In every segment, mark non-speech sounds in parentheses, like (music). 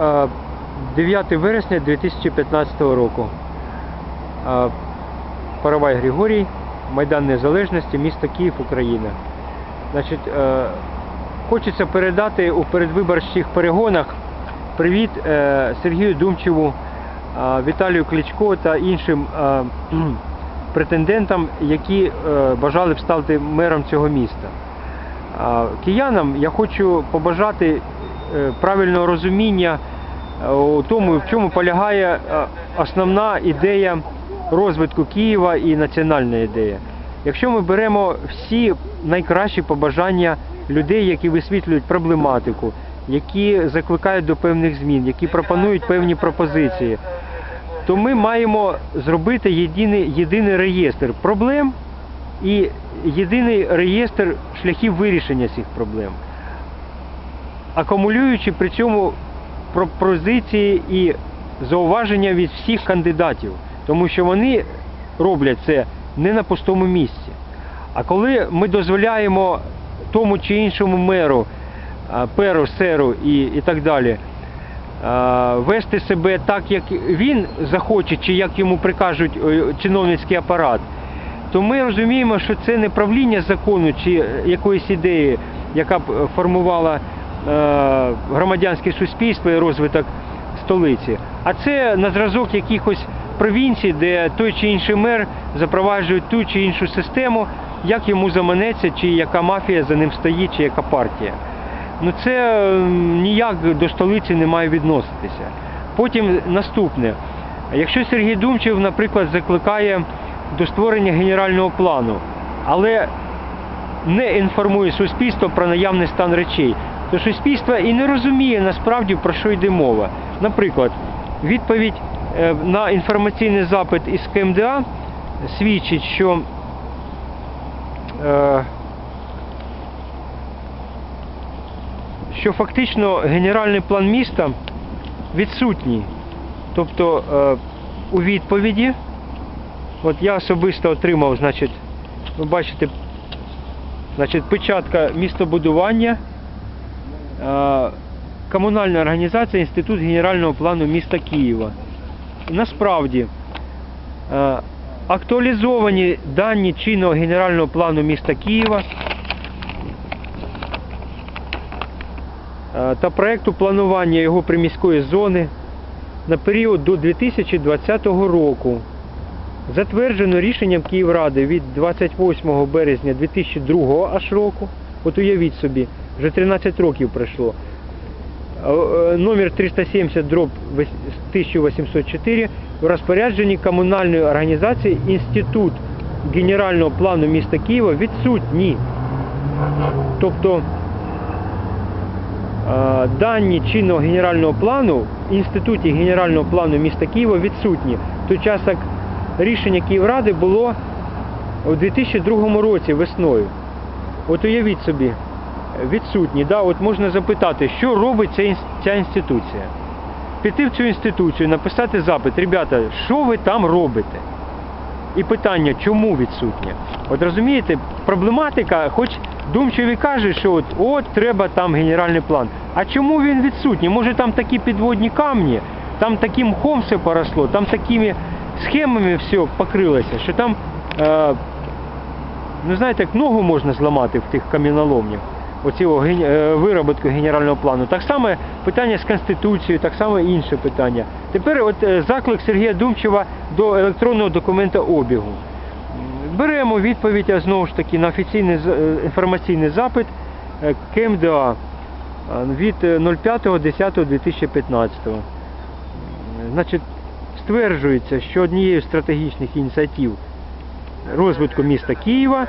е, 9 вересня 2015 року. Е, Паравай Григорій, Майдан Незалежності, місто Київ, Україна. Значить, е, хочеться передати у передвиборчих перегонах привіт е, Сергію Думчеву, е, Віталію Кличко та іншим е, (clears throat) претендентам, які е, бажали б стати мером цього міста. Киянам я хочу побажати е, правильного розуміння е, у тому, в чому полягає е, основна ідея розвитку Києва і національна ідея. Якщо ми беремо всі найкращі побажання людей, які висвітлюють проблематику, які закликають до певних змін, які пропонують певні пропозиції, то ми маємо зробити єдиний, єдиний реєстр проблем і єдиний реєстр шляхів вирішення цих проблем, акумулюючи при цьому пропозиції і зауваження від всіх кандидатів, тому що вони роблять це не на пустому місці. А коли ми дозволяємо тому чи іншому меру, перу, серу і, і так далі, вести себе так, як він захоче, чи як йому прикажуть е, чиновницький апарат, то ми розуміємо, що це не правління закону чи якоїсь ідеї, яка б е, формувала е, громадянське суспільство і розвиток столиці, а це на зразок якихось провінцій, де той чи інший мер запроваджує ту чи іншу систему, як йому заманеться, чи яка мафія за ним стоїть, чи яка партія. Ну це е, ніяк до столиці не має відноситися. Потім наступне. Якщо Сергій Думчев, наприклад, закликає до створення генерального плану, але не інформує суспільство про наявний стан речей, то суспільство і не розуміє насправді про що йде мова. Наприклад, відповідь е, на інформаційний запит із КМДА свідчить, що е, що фактично генеральний план міста відсутній. Тобто е, у відповіді, от я особисто отримав, значить, ви бачите, значить, печатка містобудування, комунальна організація Інститут генерального плану міста Києва. Насправді е, актуалізовані дані чинного генерального плану міста Києва е, та проекту планування його приміської зони на період до 2020 року. Затверджено рішенням Київради від 28 березня 2002 аж року. От уявіть собі, вже 13 років пройшло. Е, Номер 370 дроб 1804 в розпорядженні комунальної організації Інститут генерального плану міста Києва відсутні. Тобто дані чинного генерального плану в Інституті генерального плану міста Києва відсутні. В той час як рішення Київради було у 2002 році весною. От уявіть собі, відсутні. Да? От можна запитати, що робить ця, ця інституція. Піти в цю інституцію, написати запит, ребята, що ви там робите? І питання, чому відсутнє? От розумієте, проблематика, хоч думчеві каже, що от, от треба там генеральний план. А чому він відсутній? Може там такі підводні камні, там таким мхом все поросло, там такими схемами все покрилося, що там, е, ну знаєте, як ногу можна зламати в тих каміноломнях, оцього е, вироботку генерального плану. Так само питання з Конституцією, так само інше питання. Тепер от е, заклик Сергія Думчева до електронного документа обігу. Беремо відповідь, знову ж таки, на офіційний е, інформаційний запит КМДА від е, 05.10.2015. Значить, стверджується, що однією з стратегічних ініціатив розвитку міста Києва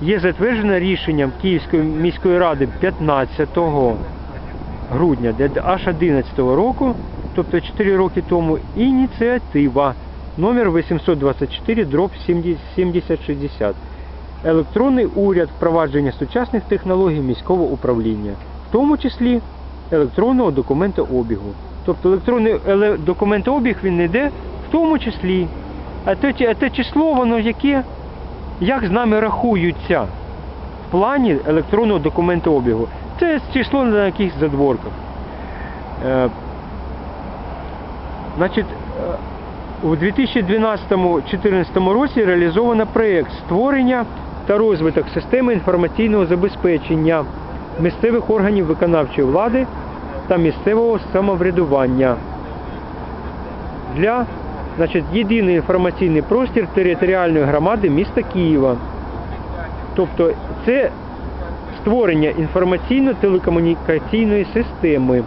є затверджена рішенням Київської міської ради 15 грудня аж 11 року, тобто 4 роки тому, ініціатива номер 824 дроб 7060. Електронний уряд впровадження сучасних технологій міського управління, в тому числі електронного документообігу. Тобто електронний еле- документообіг він не йде в тому числі. А те, а те число, воно яке, як з нами рахуються в плані електронного документообігу. Це число на якихось задворках. Е, Значить, е, у 2012-2014 році реалізовано проєкт створення та розвиток системи інформаційного забезпечення місцевих органів виконавчої влади та місцевого самоврядування для значить, єдиний інформаційний простір територіальної громади міста Києва. Тобто це створення інформаційно-телекомунікаційної системи.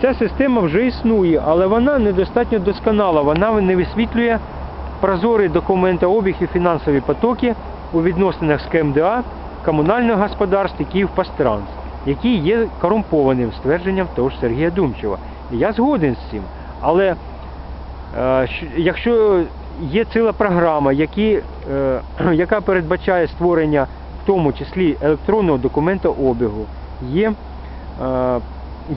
Ця система вже існує, але вона недостатньо досконала. Вона не висвітлює прозорий документообіг і фінансові потоки у відносинах з КМДА, комунального господарства Київпастранс, який є корумпованим ствердженням того ж Сергія Думчева. Я згоден з цим. Але якщо є ціла програма, які, е, (clears throat) яка передбачає створення в тому числі електронного документообігу, є е,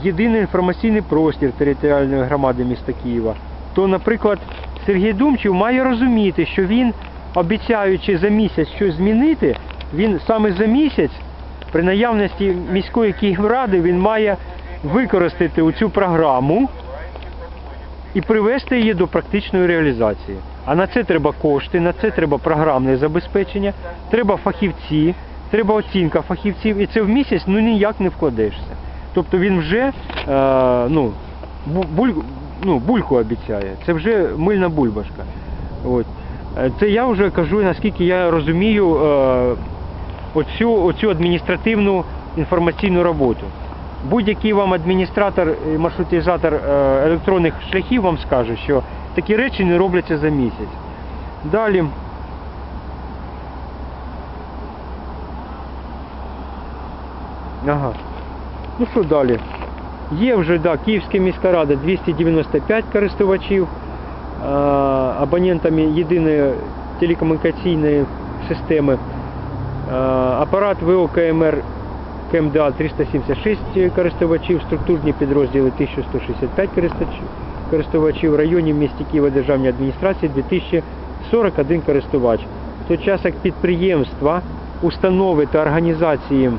єдиний інформаційний простір територіальної громади міста Києва, то, наприклад, Сергій Думчев має розуміти, що він, обіцяючи за місяць щось змінити, він саме за місяць, при наявності міської Київради, він має використати цю програму і привести її до практичної реалізації. А на це треба кошти, на це треба програмне забезпечення, треба фахівці, треба оцінка фахівців, і це в місяць ну ніяк не вкладешся. Тобто він вже е, ну, буль, ну, бульку обіцяє. Це вже мильна бульбашка. От. Е, Це я вже кажу, наскільки я розумію е, оцю, оцю адміністративну інформаційну роботу. Будь-який вам адміністратор і маршрутизатор е, електронних шляхів вам скаже, що такі речі не робляться за місяць. Далі. Ага. Ну що далі? Є вже, да, Київська міська рада 295 користувачів е, абонентами єдиної телекомунікаційної системи. Е, апарат ВО КМР КМДА 376 користувачів, структурні підрозділи 1165 користувачів- в місті Києва державній адміністрації 2041 користувач. В той час як підприємства, установи та організації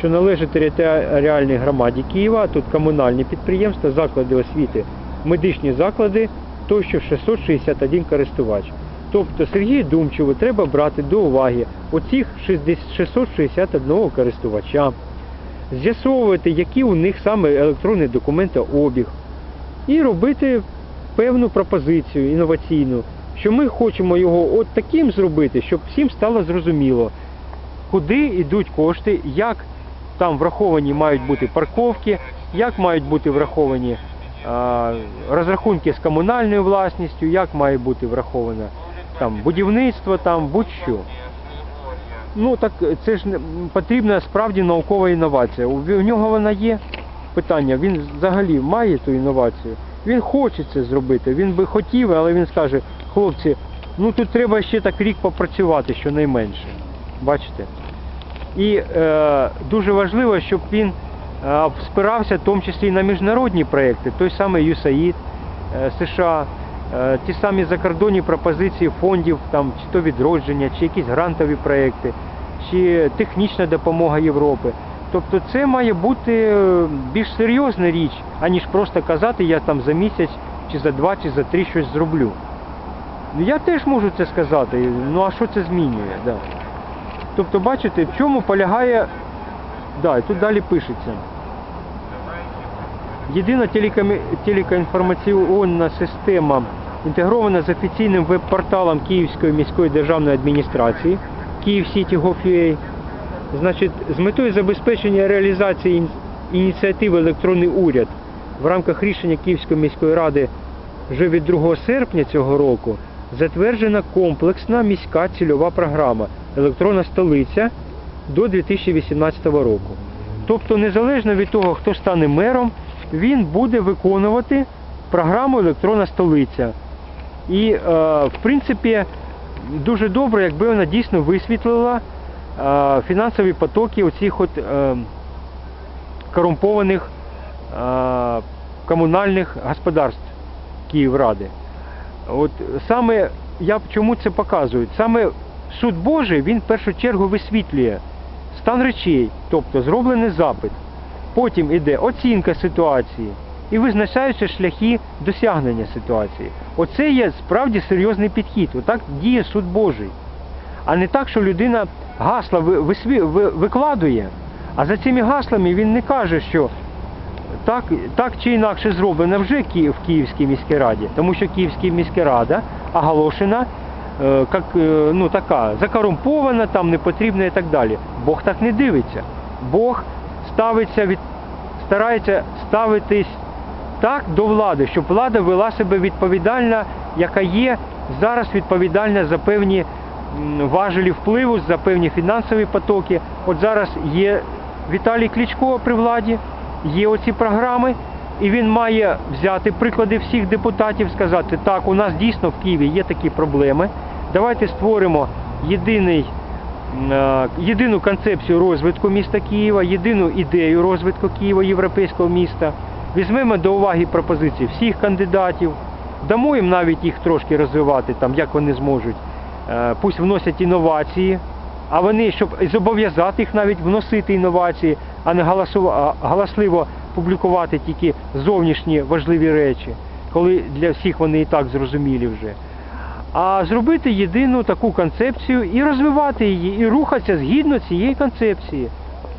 що належить територіальній громаді Києва, тут комунальні підприємства, заклади освіти, медичні заклади, тощо 661 користувач. Тобто Сергію Думчеву треба брати до уваги оцих 60 661 користувача, з'ясовувати, які у них саме електронний документообіг, і робити певну пропозицію інноваційну, що ми хочемо його от таким зробити, щоб всім стало зрозуміло, куди йдуть кошти, як там враховані мають бути парковки, як мають бути враховані розрахунки з комунальною власністю, як має бути враховане там будівництво, там будь-що. Ну так це ж потрібна справді наукова інновація. У, нього вона є питання. Він взагалі має ту інновацію. Він хоче це зробити. Він би хотів, але він скаже, хлопці, ну тут треба ще так рік попрацювати, щонайменше. Бачите? І е, дуже важливо, щоб він е, спирався в тому числі і на міжнародні проекти, той самий USAID е, США, ті самі закордонні пропозиції фондів, там, чи то відродження, чи якісь грантові проекти, чи технічна допомога Європи. Тобто це має бути е, більш серйозна річ, аніж просто казати, я там за місяць, чи за два, чи за три щось зроблю. Ну, Я теж можу це сказати, ну а що це змінює? Да. Тобто, бачите, в чому полягає. Да, тут далі пишеться. Єдина телекоінформаційна система інтегрована з офіційним веб-порталом Київської міської державної адміністрації Київ-Сіті.gov.ua. Значить, з метою забезпечення реалізації ініціативи Електронний уряд в рамках рішення Київської міської ради вже від 2 серпня цього року затверджена комплексна міська цільова програма Електронна столиця до 2018 року. Тобто, незалежно від того, хто стане мером, він буде виконувати програму Електронна столиця. І, е, в принципі, дуже добре, якби вона дійсно висвітлила е, фінансові потоки оцих от е, корумпованих комунальних господарств Київради. От саме я чому це показую? Саме суд Божий він в першу чергу висвітлює стан речей, тобто зроблений запит. Потім іде оцінка ситуації, і визначаються шляхи досягнення ситуації. Оце є справді серйозний підхід. Отак діє суд Божий. А не так, що людина гасла викладує, а за цими гаслами він не каже, що так, так чи інакше зроблено вже в Київській міській раді, тому що Київська міська рада оголошена е, як е, ну, така закорумпована, там не потрібна і так далі. Бог так не дивиться. Бог ставиться від, старається ставитись так до влади, щоб влада вела себе відповідально, яка є зараз відповідальна за певні важелі впливу, за певні фінансові потоки. От зараз є Віталій Кличко при владі, є оці програми, і він має взяти приклади всіх депутатів, сказати, так, у нас дійсно в Києві є такі проблеми. Давайте створимо єдиний е, єдину концепцію розвитку міста Києва, єдину ідею розвитку Києва, європейського міста. Візьмемо до уваги пропозиції всіх кандидатів, дамо їм навіть їх трошки розвивати, там, як вони зможуть. Е, Пусть вносять інновації, а вони, щоб зобов'язати їх навіть вносити інновації, а не галасливо публікувати тільки зовнішні важливі речі, коли для всіх вони і так зрозумілі вже а зробити єдину таку концепцію і розвивати її, і рухатися згідно цієї концепції,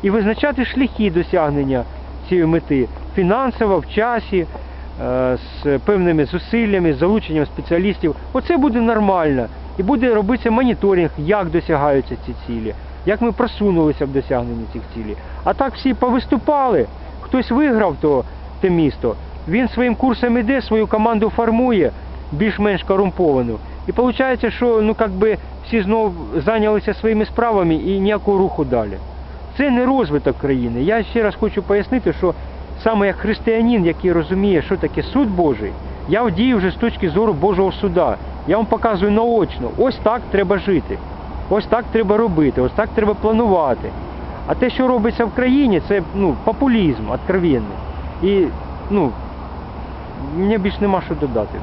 і визначати шляхи досягнення цієї мети фінансово, в часі, е, з певними зусиллями, з залученням спеціалістів. Оце буде нормально. І буде робитися моніторинг, як досягаються ці цілі, як ми просунулися в досягненні цих цілей. А так всі повиступали, хтось виграв то, те місто, він своїм курсом іде, свою команду формує, більш-менш корумповану. І виходить, що ну, как би, всі знову зайнялися своїми справами і ніякого руху далі. Це не розвиток країни. Я ще раз хочу пояснити, що саме як християнин, який розуміє, що таке суд Божий, я дію вже з точки зору Божого суда. Я вам показую наочно, ось так треба жити, ось так треба робити, ось так треба планувати. А те, що робиться в країні, це ну, популізм откровенний. І ну, мені більш нема що додати.